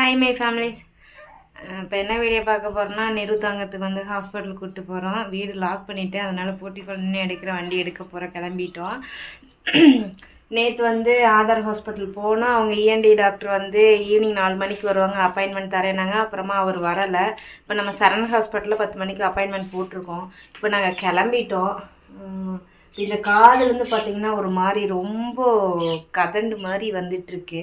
Hi my families இப்போ என்ன video பார்க்க போகிறோம்னா நிறுத்தாங்கத்துக்கு வந்து ஹாஸ்பிட்டல் கூப்பிட்டு போகிறோம் வீடு லாக் பண்ணிவிட்டு அதனால் போட்டி கொண்டு எடுக்கிற வண்டி எடுக்க போகிறோம் கிளம்பிட்டோம். நேற்று வந்து ஆதார் ஹாஸ்பிட்டல் போனால் அவங்க இஎன்டி டாக்டர் வந்து ஈவினிங் நாலு மணிக்கு வருவாங்க அப்பாயின்மெண்ட் தரேனாங்க அப்புறமா அவர் வரலை. இப்போ நம்ம சரண் ஹாஸ்பிட்டலில் பத்து மணிக்கு அப்பாயின்மெண்ட் போட்டிருக்கோம். இப்போ நாங்கள் கிளம்பிட்டோம். இந்த காதுலேருந்து வந்து பார்த்திங்கன்னா ஒரு மாதிரி ரொம்ப கதண்டு மாதிரி வந்துட்டுருக்கு.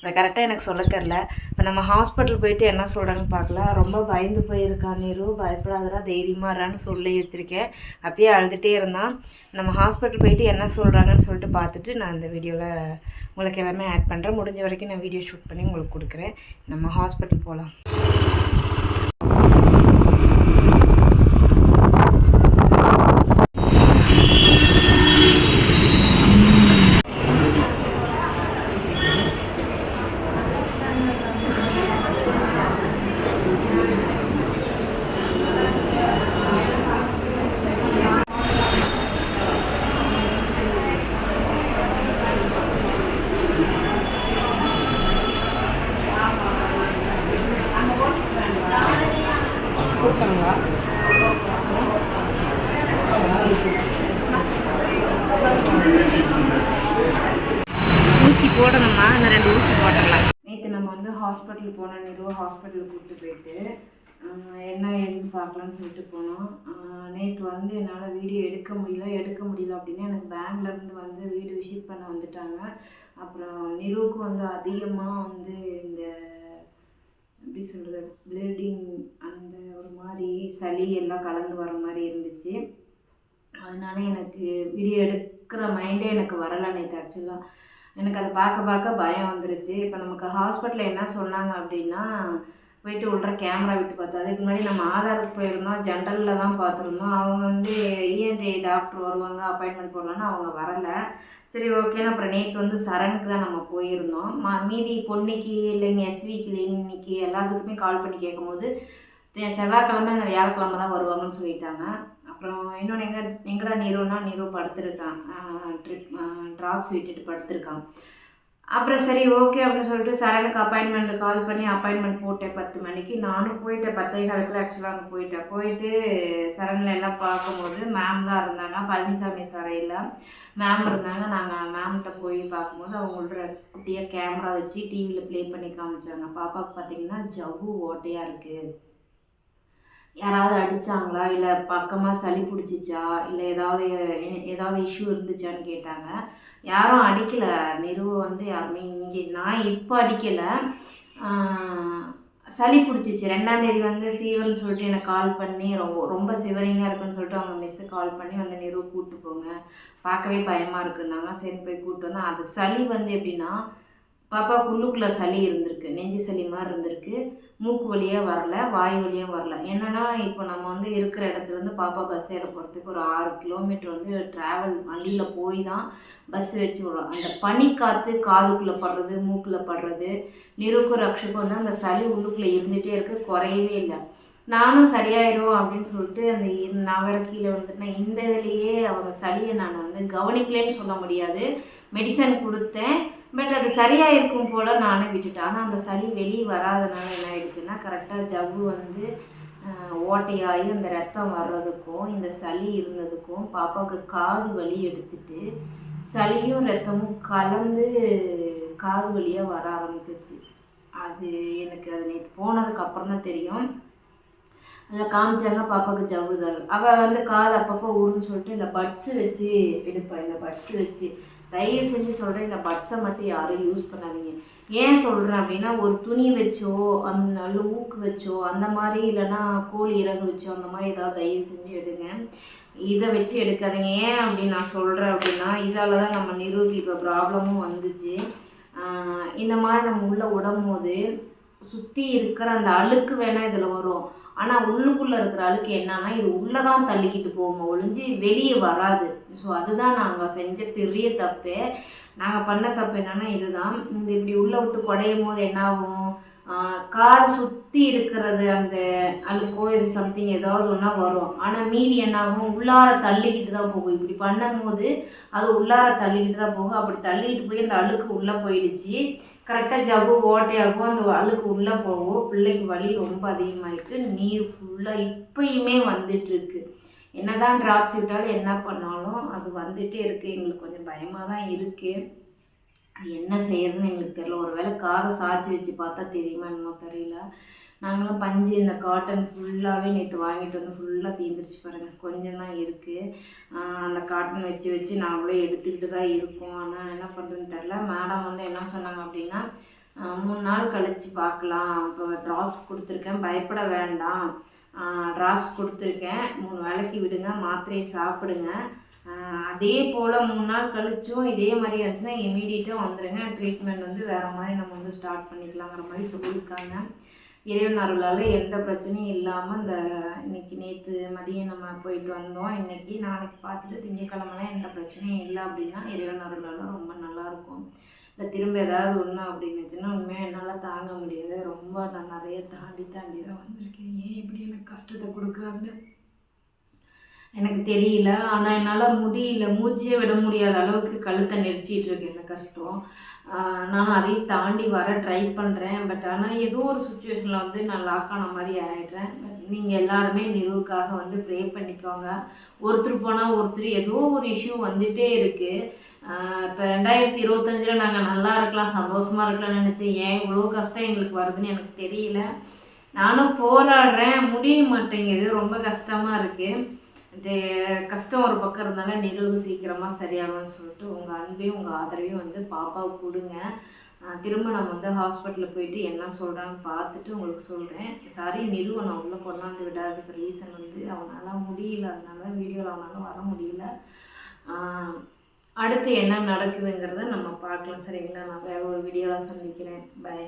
அதை கரெக்டாக எனக்கு சொல்ல தெரில இப்போ நம்ம ஹாஸ்பிட்டல் போயிட்டு என்ன சொல்கிறாங்கன்னு பார்க்கலாம். ரொம்ப பயந்து போயிருக்கா நீரு. பயப்படாதடா தைரியமாக இருறான்னு சொல்லி வச்சுருக்கேன். அப்பயே அழுதுகிட்டே இருந்தான். நம்ம ஹாஸ்பிட்டல் போயிட்டு என்ன சொல்கிறாங்கன்னு சொல்லிட்டு பார்த்துட்டு நான் இந்த வீடியோவில் உங்களுக்கு எல்லாமே ஆட் பண்ணுறேன் முடிஞ்ச வரைக்கும் நான் வீடியோ ஷூட் பண்ணி உங்களுக்கு கொடுக்குறேன். நம்ம ஹாஸ்பிட்டல் போகலாம் ஊசி போடணுமா? இந்த ரெண்டு ஊசி போட்டுடலாம். நேற்று நம்ம வந்து ஹாஸ்பிட்டல் போனோம் நிறுவ ஹாஸ்பிட்டலுக்கு கூப்பிட்டு போயிட்டு என்ன ஏதுன்னு பார்க்கலான்னு சொல்லிட்டு போனோம். நேற்று வந்து என்னால் வீடியோ எடுக்க முடியல எடுக்க முடியல அப்படின்னு எனக்கு பேங்க்லேருந்து வந்து வீடு விசிட் பண்ண வந்துட்டாங்க. அப்புறம் நிறுவுக்கு வந்து அதிகமாக வந்து இந்த எப்படி சொல்கிறது ப்ளீடிங் அந்த ஒரு மாதிரி சளி எல்லாம் கலந்து வர மாதிரி இருந்துச்சு. அதனால எனக்கு வீடியோ எடுக்கிற மைண்டே எனக்கு வரலை நேற்று ஆக்சுவலாக எனக்கு அதை பார்க்க பார்க்க பயம் வந்துருச்சு. இப்போ நமக்கு ஹாஸ்பிட்டலில் என்ன சொன்னாங்க அப்படின்னா போயிட்டு உள்ள கேமரா விட்டு பார்த்தோம் அதுக்கு முன்னாடி நம்ம ஆதாருக்கு போயிருந்தோம். ஜென்ரலில் தான் பார்த்துருந்தோம். அவங்க வந்து இஎன்டி டாக்டர் வருவாங்க அப்பாயின்மெண்ட் போடலான்னு அவங்க வரலை. சரி ஓகேன்னு அப்புறம் நேற்று வந்து சரணுக்கு தான் நம்ம போயிருந்தோம். மீதி பொன்னிக்கு இல்லைங்க எஸ்வி இன்னைக்கு எல்லாத்துக்குமே கால் பண்ணி கேட்கும்போது செவ்வாய்க்கிழமை இல்லை வியாழக்கிழமை தான் வருவாங்கன்னு சொல்லிட்டாங்க. அப்புறம் இன்னொன்று எங்கே எங்கடா நீரோனா நீரோ படுத்துருக்கான் ட்ரிப் ட்ராப்ஸ் விட்டுட்டு படுத்துருக்கான் அப்புறம் சரி ஓகே அப்படின்னு சொல்லிட்டு சரணுக்கு அப்பாயின்மெண்ட்டு கால் பண்ணி அப்பாயின்மெண்ட் போட்டேன் பத்து மணிக்கு. நானும் போயிட்டேன் பத்தே காலத்தில் ஆக்சுவலாக அங்கே போயிட்டேன். போயிட்டு சரணில் எல்லாம் பார்க்கும்போது மேம் தான் இருந்தாங்க. பழனிசாமி சரையில் மேம் இருந்தாங்க. நாங்கள் மேம்கிட்ட போய் பார்க்கும்போது அவங்களோட குட்டியாக கேமரா வச்சு டிவியில் ப்ளே பண்ணி காமிச்சாங்க. பாப்பாவுக்கு பார்த்தீங்கன்னா ஜவ்வு ஓட்டையாக இருக்குது யாராவது அடித்தாங்களா இல்லை பக்கமாக சளி பிடிச்சிச்சா? இல்லை ஏதாவது ஏதாவது இஷ்யூ இருந்துச்சான்னு கேட்டாங்க. யாரும் அடிக்கலை. நிறுவ வந்து யாருமே இங்கே நான் இப்போ அடிக்கலை. சளி பிடிச்சிச்சு. ரெண்டாந்தேதி வந்து ஃபீவர்னு சொல்லிட்டு எனக்கு கால் பண்ணி ரொம்ப ரொம்ப சிவரிங்காக இருக்குன்னு சொல்லிட்டு அவங்க மிஸ்ஸு கால் பண்ணி வந்து நிறுவ கூப்பிட்டு போங்க. பார்க்கவே பயமாக இருக்குன்னாங்க. சரி போய் கூப்பிட்டு வந்தேன். அது சளி வந்து எப்படின்னா பாப்பாவுக்கு உள்ளுக்குள்ளே சளி இருந்திருக்கு. நெஞ்சு சளி மாதிரி இருந்திருக்கு. மூக்கு வழியாக வரல வாய் வழியாக வரல. என்னன்னா இப்போ நம்ம வந்து இருக்கிற இடத்துலேருந்து பாப்பா பஸ் ஏற போகிறதுக்கு ஒரு ஆறு கிலோமீட்டர் வந்து ட்ராவல் வண்டியில் போய் தான் பஸ் வச்சு விடுறோம் அந்த பனிக்காற்று காதுக்குள்ளே படுறது மூக்கில் படுறது நிறுக்கு ரக்ஷுக்கும் வந்து அந்த சளி உள்ளுக்குள்ளே இருந்துகிட்டே இருக்குது குறையவே இல்லை. நானும் சரியாயிரும் அப்படின்னு சொல்லிட்டு அந்த இரு- நான் கீழே வந்துட்டேன் இந்த இதுலேயே அவங்க சளியை நான் வந்து கவனிக்கலேன்னு சொல்ல முடியாது. மெடிசன் கொடுத்தேன். பட் அது சரியாக இருக்கும் போல் நானே விட்டுட்டேன். ஆனால் அந்த சளி வெளியே வராதனால என்ன ஆயிடுச்சுன்னா கரெக்டாக ஜவ்வு வந்து ஓட்டையாகி அந்த ரத்தம் வர்றதுக்கும் இந்த சளி இருந்ததுக்கும் பாப்பாவுக்கு காது வலி எடுத்துட்டு சளியும் ரத்தமும் கலந்து காது வழியாக வர ஆரம்பிச்சிச்சு அது எனக்கு அது நேற்று போனதுக்கப்புறம் தான் தெரியும். அதில் காமிச்சாங்க பாப்பாவுக்கு ஜவ்வுதல் அவள் வந்து காது அப்பப்போ ஊருன்னு சொல்லிட்டு இந்த பட்ஸு வச்சு எடுப்பா இந்த பட்ஸு வச்சு. தயவு செஞ்சு சொல்கிறேன் இந்த பட்ஸை மட்டும் யாரும் யூஸ் பண்ணாதீங்க. ஏன் சொல்கிறேன் அப்படின்னா ஒரு துணி வச்சோ அந்த நல்ல ஊக்கு வச்சோ அந்த மாதிரி இல்லைன்னா கோழி இறகு வச்சோ அந்த மாதிரி ஏதாவது தயவு செஞ்சு எடுங்க. இதை வச்சு எடுக்காதீங்க. ஏன் அப்படின்னு நான் சொல்கிறேன் அப்படின்னா இதால் தான் நம்ம நிறுவுக்கு இப்போ ப்ராப்ளமும் வந்துச்சு இந்த மாதிரி நம்ம உள்ளே உடம்போது சுற்றி இருக்கிற அந்த அழுக்கு வேணால் இதில் வரும். ஆனால் உள்ளுக்குள்ளே இருக்கிற அழுக்கு என்னன்னா இது உள்ளே தான் தள்ளிக்கிட்டு போகும் ஒழிஞ்சு வெளியே வராது. ஸோ அதுதான் நாங்கள் செஞ்ச பெரிய தப்பு. நாங்கள் பண்ண தப்பு என்னன்னா இதுதான். இந்த இப்படி உள்ளே விட்டு குடையும் போது என்னாகும் கார் சுற்றி இருக்கிறது அந்த அழுக்கோ இது சம்திங் ஏதாவது ஒன்றா வரும். ஆனால் மீதி என்னாகும்? உள்ளார தள்ளிக்கிட்டு தான் போகும். இப்படி பண்ணும்போது அது உள்ளார தள்ளிக்கிட்டு தான் போகும். அப்படி தள்ளிக்கிட்டு போய் அந்த அழுக்கு உள்ளே போயிடுச்சு. கரெக்டாக ஜவ்வு ஓட்டையாகும் அந்த அழுக்கு உள்ளே போகும். பிள்ளைக்கு வலி ரொம்ப அதிகமாகிட்டு நீர் ஃபுல்லாக இப்பயுமே வந்துட்டுருக்கு என்னதான் ட்ராப்ஸ் விட்டாலும் என்ன பண்ணாலும் அது வந்துகிட்டே இருக்குது எங்களுக்கு கொஞ்சம் பயமாக தான் இருக்குது என்ன செய்யறதுன்னு எங்களுக்கு தெரியல. ஒரு வேளை காரை சாய்ச்சி வச்சு பார்த்தா தெரியுமா என்னமோ தெரியல. நாங்களும் பஞ்சு இந்த காட்டன் ஃபுல்லாகவே நேற்று வாங்கிட்டு வந்து ஃபுல்லாக தீந்துருச்சு பாருங்கள் கொஞ்சம் தான் இருக்குது அந்த காட்டன் வச்சு வச்சு நாங்களே எடுத்துக்கிட்டு தான் இருக்கோம். ஆனால் என்ன பண்ணுறதுன்னு தெரில மேடம் வந்து என்ன சொன்னாங்க அப்படின்னா மூணு நாள் கழித்து பார்க்கலாம். இப்போ ட்ராப்ஸ் கொடுத்துருக்கேன். பயப்பட வேண்டாம். ட்ராப்ஸ் கொடுத்துருக்கேன். மூணு வேளைக்கு விடுங்க. மாத்திரையை சாப்பிடுங்க. அதே போல் மூணு நாள் கழிச்சும் இதே மாதிரி இருந்துச்சுன்னா இமீடியட்டாக வந்துடுங்க ட்ரீட்மெண்ட் வந்து வேறு மாதிரி நம்ம வந்து ஸ்டார்ட் பண்ணிக்கலாங்கிற மாதிரி சொல்லியிருக்காங்க. இறைவன் அருளால் எந்த பிரச்சனையும் இல்லாமல் இந்த இன்னைக்கு நேற்று மதியம் நம்ம போயிட்டு வந்தோம். இன்னைக்கு நாளைக்கு பார்த்துட்டு திங்கக்கிழமெலாம் எந்த பிரச்சனையும் இல்லை அப்படின்னா இறைவன் அருளால் ரொம்ப நல்லாயிருக்கும் இல்லை திரும்ப ஏதாவது ஒன்று அப்படின்னுச்சுன்னா உண்மையாக என்னால் தாங்க முடியாது ரொம்ப நான் நிறைய தாண்டி தாண்டி தான் வந்திருக்கேன். ஏன் இப்படி எனக்கு கஷ்டத்தை கொடுக்குறாருன்னு எனக்கு தெரியல. ஆனால் என்னால் முடியல. மூச்சே விட முடியாத அளவுக்கு கழுத்தை நெரிச்சிட்டு இருக்கு. என்ன கஷ்டம்? நானும் அதையும் தாண்டி வர ட்ரை பண்ணுறேன் பட் ஆனால் ஏதோ ஒரு சுச்சுவேஷனில் வந்து நான் லாக் ஆன மாதிரி ஆகிடுறேன் நீங்கள் எல்லாருமே நிறுவுக்காக வந்து ப்ரே பண்ணிக்கோங்க. ஒருத்தர் போனால் ஒருத்தர் ஏதோ ஒரு இஷ்யூ வந்துகிட்டே இருக்குது இப்போ ரெண்டாயிரத்தி இருபத்தஞ்சில் நாங்கள் நல்லா இருக்கலாம் சந்தோஷமாக இருக்கலாம்னு நினச்சேன். ஏன் இவ்வளோ கஷ்டம் எங்களுக்கு வருதுன்னு எனக்கு தெரியல. நானும் போராடுறேன். முடிய மாட்டேங்குது. ரொம்ப கஷ்டமாக இருக்குது கஷ்டம் ஒரு பக்கம் இருந்தாலும் நிகழ்வு சீக்கிரமாக சரியாகும்னு சொல்லிட்டு உங்கள் அன்பையும் உங்கள் ஆதரவையும் வந்து பாப்பாவுக்கு கொடுங்க. திரும்ப நான் வந்து ஹாஸ்பிட்டலில் போயிட்டு என்ன சொல்கிறான்னு பார்த்துட்டு உங்களுக்கு சொல்கிறேன் சாரி நிறுவ நான் உள்ளே கொண்டாந்து விடாததுக்கு ரீசன் வந்து அவனால் முடியல. அதனால வீடியோவில் அவனால் வர முடியல. அடுத்து என்ன நடக்குதுங்கிறத நம்ம பார்க்கலாம். சரிங்களா நான் வேறு ஒரு வீடியோவில் சந்திக்கிறேன். பை